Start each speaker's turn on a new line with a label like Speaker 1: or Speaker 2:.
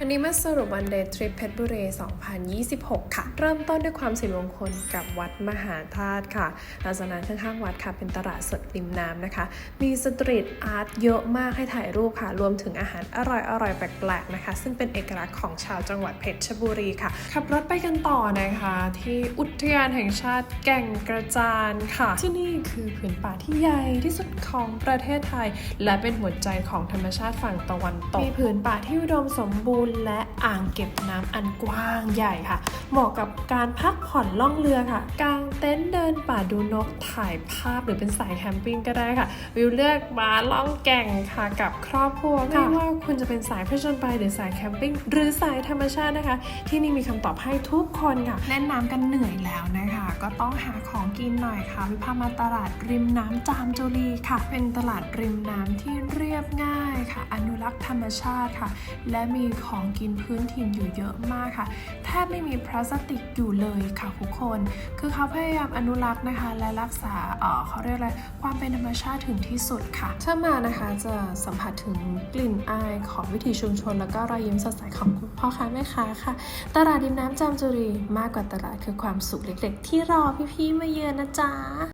Speaker 1: วันนี้มาสรุปวันเดย์ทริปเพชรบุรี 2026 ค่ะ เริ่มต้นด้วยความสิริมงคลกับวัดมหาธาตุค่ะหลังจากนั้นข้างๆวัดค่ะเป็นตลาดสดริมน้ำนะคะ มีสตรีทอาร์ตเยอะมากให้ถ่ายรูปค่ะ รวมถึงอาหารอร่อยๆแปลกๆนะคะ ซึ่งเป็นเอกลักษณ์ของชาวจังหวัดเพชรบุรีค่ะ ขับรถไปกันต่อนะคะ ที่อุทยานแห่งชาติแก่งกระจานค่ะ ที่นี่คือผืนป่าที่ใหญ่ที่สุดของประเทศไทย และเป็นหัวใจของธรรมชาติฝั่งตะวันตก มีผืนป่าที่อุดมสมบูรณ์และอ่างเก็บน้ำอันกว้างใหญ่ค่ะ เหมาะกับการพักผ่อนล่องเรือค่ะ กางเต็นท์เดินป่าดูนกถ่ายภาพหรือเป็นสายแคมปิ้งก็ได้ค่ะ วิวเลือกมาล่องแก่งค่ะกับครอบครัวไม่ว่าคุณจะเป็นสายผจญไปหรือสายแคมปิ้งหรือสายธรรมชาตินะคะ ที่นี่มีคำตอบให้ทุกคนค่ะเล่นน้ำกันเหนื่อยแล้วนะคะ ก็ต้องหาของกินหน่อยค่ะวิพามาตลาดริมน้ำจามจุรีค่ะ เป็นตลาดริมน้ำที่เรียบง่ายค่ะ อนุรักษ์ธรรมชาติค่ะ และมีของของกินพื้นถิ่นอยู่เยอะมากค่ะ แทบไม่มีพลาสติกอยู่เลยค่ะทุกคน คือเขาพยายามอนุรักษ์นะคะ และรักษาเออเขาเรียกอะไรความเป็นธรรมชาติถึงที่สุดค่ะถ้ามานะคะจะสัมผัสถึงกลิ่นอายของวิถีชุมชน แล้วก็รอยยิ้มสดใสของพ่อค้าแม่ค้าค่ะ ตลาดริมน้ำจามจุรีมากกว่าตลาดคือความสุขเล็กๆ ที่รอพี่ๆมาเยือนนะจ๊ะ